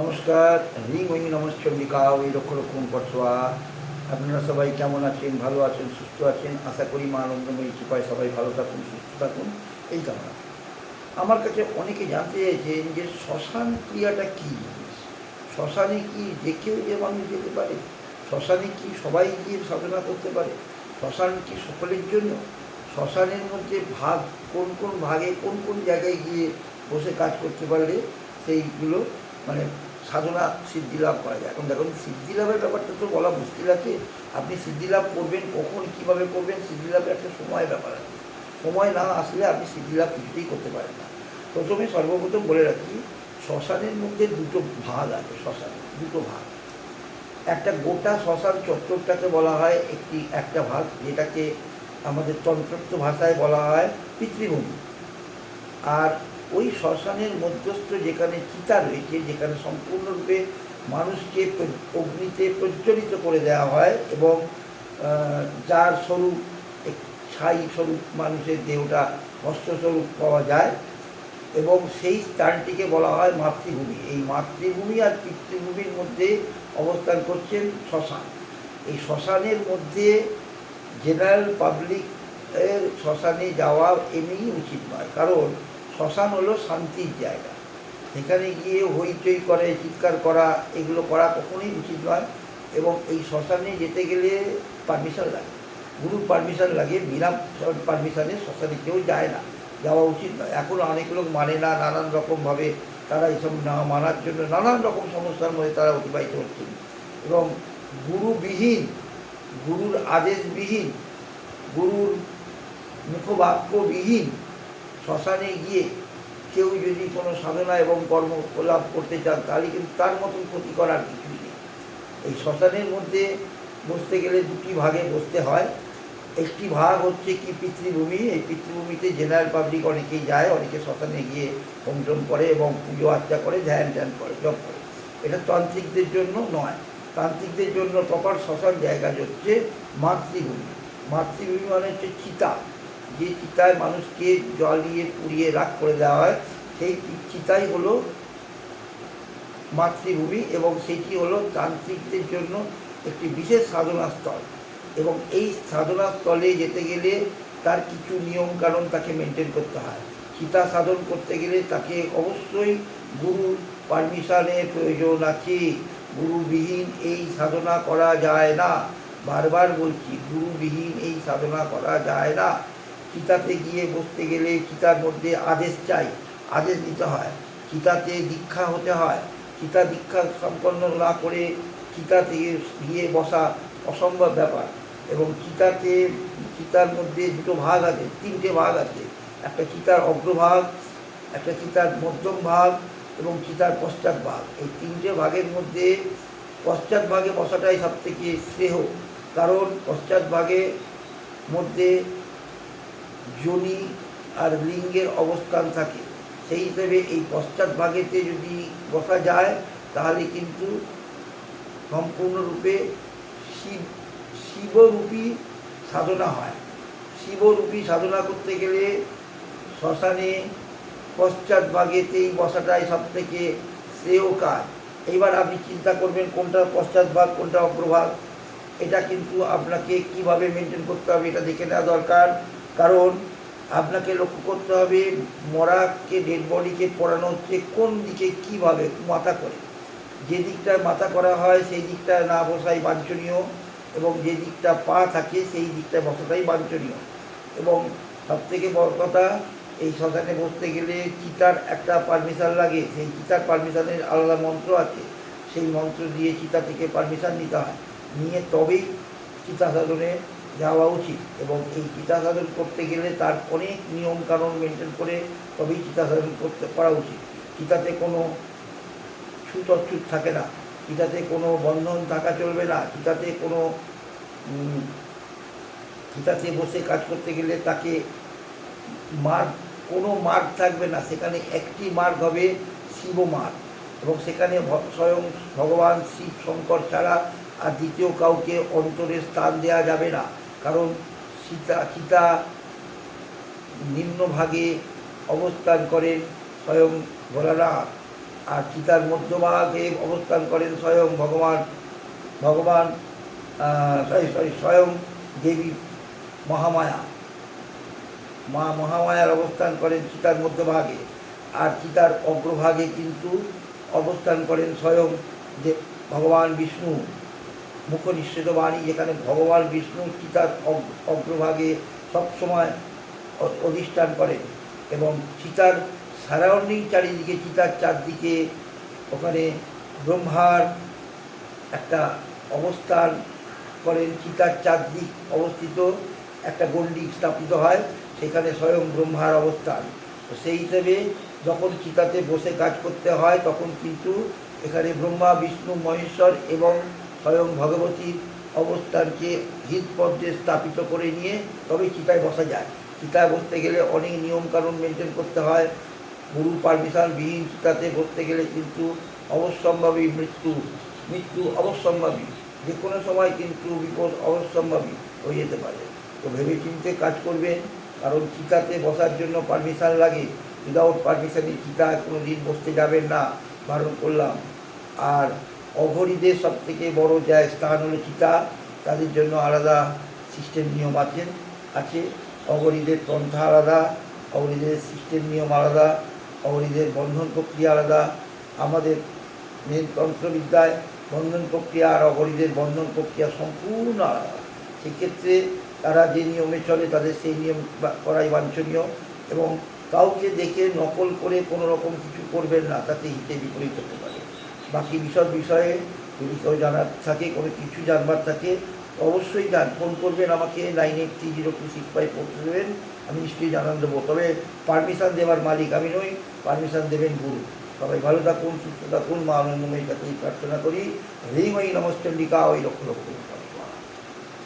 নমস্কার, রিং ওই নমস্চন্ডিকা ওই লক্ষ রক্ষণ পটসোয়া আপনারা সবাই কেমন আছেন? ভালো আছেন? সুস্থ আছেন? আশা করি মা আনন্দময়ী কৃপায় সবাই ভালো থাকুন, সুস্থ থাকুন। এই কামনা। আমার কাছে অনেকে জানতে চাইছেন যে শ্মশান ক্রিয়াটা কী? জিনিস শ্মশানে কি যে কেউ যে মানুষ যেতে পারে? শ্মশানে কি সবাই গিয়ে সাধনা করতে পারে? শ্মশান কি সকলের জন্য? শ্মশানের মধ্যে ভাগ, কোন কোন ভাগে কোন কোন জায়গায় গিয়ে বসে কাজ করতে পারলে সেইগুলো মানে সাধনা সিদ্ধি লাভ করা যায়। এখন দেখুন, সিদ্ধি লাভের ব্যাপারটা তো বলা মুশকিল আছে। আপনি সিদ্ধি লাভ করবেন, কখন, কীভাবে করবেন, সিদ্ধি লাভের একটা সময় ব্যাপার আছে। সময় না আসলে আপনি সিদ্ধি লাভ কিছুতেই করতে পারেন না। প্রথমে সর্বপ্রথম বলে রাখি, শ্মশানের মধ্যে দুটো ভাগ আছে, শ্মশান, দুটো ভাগ। একটা গোটা শ্মশান চত্বরটাকে বলা হয়, একটি, একটা ভাগ, যেটাকে আমাদের তন্ত্রত্ব ভাষায় বলা হয় পিতৃভূমি। আর শ্মশানের মধ্যস্থ যেখানে চিতা রয়েছে, যেখানে সম্পূর্ণরূপে মানুষকে অগ্নিতে প্রজ্বলিত করে দেওয়া হয় এবং যার স্বরূপ ছাই স্বরূপ মানুষের দেহটা বস্ত্রস্বরূপ পাওয়া যায় এবং সেই স্থানটিকে বলা হয় মাতৃভূমি। এই মাতৃভূমি আর পিতৃভূমির মধ্যে অবস্থান করছেন শ্মশান। এই শ্মশানের মধ্যে জেনারেল পাবলিক এর শ্মশানে যাওয়া এমনিই উচিত নয়। কারণ শ্মশান হলো শান্তির জায়গা। সেখানে গিয়ে হইচই করে, চিৎকার করা, এগুলো করা কখনোই উচিত নয় এবং এই শ্মশানে যেতে গেলে পারমিশন লাগে। গুরুর পারমিশন লাগে, বিনা পারমিশনে শ্মশানে কেউ যায় না, যাওয়া উচিত নয়। এখন অনেক লোক মানে না, নানান রকমভাবে তারা এইসব না মানার জন্য নানান রকম সমস্যার মধ্যে তারা অতিবাহিত হচ্ছেন। এবং গুরুবিহীন, গুরুর আদেশবিহীন, গুরুর মুখবাক্যবিহীন শ্মশানে গিয়ে কেউ যদি কোনো সাধনা এবং কর্ম লাভ করতে চান, তাহলে কিন্তু তার মতন ক্ষতি করার কিছুই নেই। এই শ্মশানের মধ্যে বসতে গেলে দুটি ভাগে বসতে হয়। একটি ভাগ হচ্ছে কি পিতৃভূমি, এই পিতৃভূমিতে জেনারেল পাবলিক অনেকেই যায়, অনেকে শ্মশানে গিয়ে হোমটোম করে এবং পুজো আর্চা করে, ধ্যান ধ্যান করে, জপ করে। এটা তান্ত্রিকদের জন্য নয়। তান্ত্রিকদের জন্য প্রপার শ্মশান জায়গা হচ্ছে মাতৃভূমি। মাতৃভূমি মানে হচ্ছে চিতা। যে চিতায় মানুষকে জ্বালিয়ে, পুড়িয়ে, রাগ করে দেওয়া হয়, সেই চিতাই হলো মাতৃভূমি এবং সেটি হলো তান্ত্রিকদের জন্য একটি বিশেষ সাধনাস্থল। এবং এই সাধনাস্থলে যেতে গেলে তার কিছু নিয়ম কানুন তাকে মেনটেন করতে হয়। চিতা সাধন করতে গেলে তাকে অবশ্যই গুরুর পারমিশনের প্রয়োজন আছে। গুরুবিহীন এই সাধনা করা যায় না। বারবার বলছি, গুরুবিহীন এই সাধনা করা যায় না। চিতাতে গিয়ে বসতে গেলে চিতার মধ্যে আদেশ চাই, আদেশ দিতে হয়। চিতাতে দীক্ষা হতে হয়। চিতা দীক্ষা সম্পন্ন না করে চিতাতে গিয়ে বসা অসম্ভব ব্যাপার। এবং চিতাতে চিতার মধ্যে দুটো ভাগ আছে, তিনটে ভাগ আছে। একটা চিতার অগ্রভাগ, একটা চিতার মধ্যম ভাগ এবং চিতার পশ্চাৎ ভাগ। এই তিনটে ভাগের মধ্যে পশ্চাৎ ভাগে বসাটাই সব থেকে শ্রেয়। কারণ পশ্চাৎ ভাগে মধ্যে যোনি আর লিঙ্গের অবস্থান থাকে। সেই হিসেবে এই পশ্চাৎ ভাগেতে যদি বসা যায়, তাহলে কিন্তু সম্পূর্ণরূপে শিব, শিবরূপী সাধনা হয়। শিবরূপী সাধনা করতে গেলে শ্মশানে পশ্চাৎ ভাগেতেই বসাটাই সব থেকে শ্রেয় কাজ। এইবার আপনি চিন্তা করবেন, কোনটা পশ্চাৎ ভাগ কোনটা অগ্রভাগ? এটা কিন্তু আপনাকে কীভাবে মেনটেন করতে হবে, এটা দেখে নেওয়া দরকার। কারণ আপনাকে লক্ষ্য করতে হবে মরাকে ডেড বডিকে পড়ানো হচ্ছে কোন দিকে কীভাবে, মাথা করে। যে দিকটায় মাথা করা হয় সেই দিকটা না বসাই বাঞ্ছনীয় এবং যে দিকটা পা থাকে সেই দিকটায় বসাটাই বাঞ্ছনীয়। এবং সবথেকে বড় কথা, এই শ্মশানে বসতে গেলে চিতার একটা পারমিশন লাগে, সেই চিতার পারমিশনের আলাদা মন্ত্র আছে। সেই মন্ত্র দিয়ে চিতা থেকে পারমিশন নিতে হয়। নিয়ে তবেই চিতা সাধনে যাওয়া উচিত এবং এই চিতা সাধন করতে গেলে তার অনেক নিয়ম কানুন মেনটেন করে তবেই চিতা সাধন করতে করা উচিত। চিতাতে কোনো ছুত অচ্ছুত থাকে না। চিতাতে কোনো বন্ধন থাকা চলবে না। চিতাতে কোনো চিতাতে বসে কাজ করতে গেলে তাকে মার্গ, কোনো মার্গ থাকবে না। সেখানে একটি মার্গ হবে শিব মার্গ এবং সেখানে স্বয়ং ভগবান শিব শঙ্কর ছাড়া আর দ্বিতীয় কাউকে অন্তরে স্থান দেওয়া যাবে না। কারণ সীতা সীতা নিম্নভাগে অবস্থান করেন স্বয়ং ভোলানাথ আর চিতার মধ্যভাগে অবস্থান করেন স্বয়ং ভগবান ভগবান সরি সরি স্বয়ং দেবী মহামায়া। মা মহামায়ার অবস্থান করেন সীতার মধ্যভাগে, আর চিতার অগ্রভাগে কিন্তু অবস্থান করেন স্বয়ং দেব ভগবান বিষ্ণু। মুখ নিঃসৃত বাণী, যেখানে ভগবান বিষ্ণু অগ- অগ্রভাগে সবসময় অধিষ্ঠান করেন এবং চিতার সারাউন্ডিং চারিদিকে চিতার চারদিকে ওখানে ব্রহ্মার একটা অবস্থান করেন। চিতার চারদিক অবস্থিত, একটা গণ্ডি স্থাপিত হয়, সেখানে স্বয়ং ব্রহ্মার অবস্থান। তো সেই হিসেবে যখন চিতাতে বসে কাজ করতে হয়, তখন কিন্তু এখানে ব্রহ্মা, বিষ্ণু, মহেশ্বর এবং স্বয়ং ভগবতীর অবস্থানকে হৃদপদ্মে স্থাপিত করে নিয়ে তবে চিতায় বসা যায়। চিতায় বসতে গেলে অনেক নিয়মকানুন মেনটেন করতে হয়। গুরু পারমিশন বিহীন চিতাতে বসতে গেলে কিন্তু অবশ্যম্ভাবী মৃত্যু মৃত্যু অবশ্যম্ভাবী। যে কোনো সময় কিন্তু বিপদ অবশ্যম্ভাবী হয়ে যেতে পারে। তো ভেবে চিন্তে কাজ করবেন, কারণ চিতাতে বসার জন্য পারমিশন লাগে। উইদাউট পারমিশনে চিতায় কোনো দিন বসতে যাবেন না, বারণ করলাম। আর অঘরীদের সব থেকে বড় যায় স্থান হলো চিতা, তাদের জন্য আলাদা সিস্টেম নিয়ম আছেন আছে। অঘরীদের পন্থা আলাদা অগরীদের সিস্টেম নিয়ম আলাদা অগরীদের বন্ধন প্রক্রিয়া আলাদা। আমাদের মেন তন্ত্রবিদ্যায় বন্ধন প্রক্রিয়া আর অগরীদের বন্ধন প্রক্রিয়া সম্পূর্ণ আলাদা। সেক্ষেত্রে তারা যে নিয়মে চলে, তাদের সেই নিয়ম করাই বাঞ্ছনীয় এবং কাউকে দেখে নকল করে কোনো রকম কিছু করবেন না, তাতে হিতে বিপরীত হতে পারে। বাকি বিশদ বিষয়ে যদি কেউ জানার থাকে, কোনো কিছু জানবার থাকে, অবশ্যই জান ফোন করবেন আমাকে nine eight three zero two six five পৌঁছে দেবেন আমি নিশ্চয়ই জানান দেবো। তবে পারমিশন দেওয়ার মালিক আমি নই পারমিশন দেবেন গুরু। সবাই ভালো থাকুন, সুস্থ থাকুন, মা আনন্দময়ের কাছে প্রার্থনা করি। হ্রিময়ী নমস্চন্ডিকা ওই লক্ষ লক্ষ।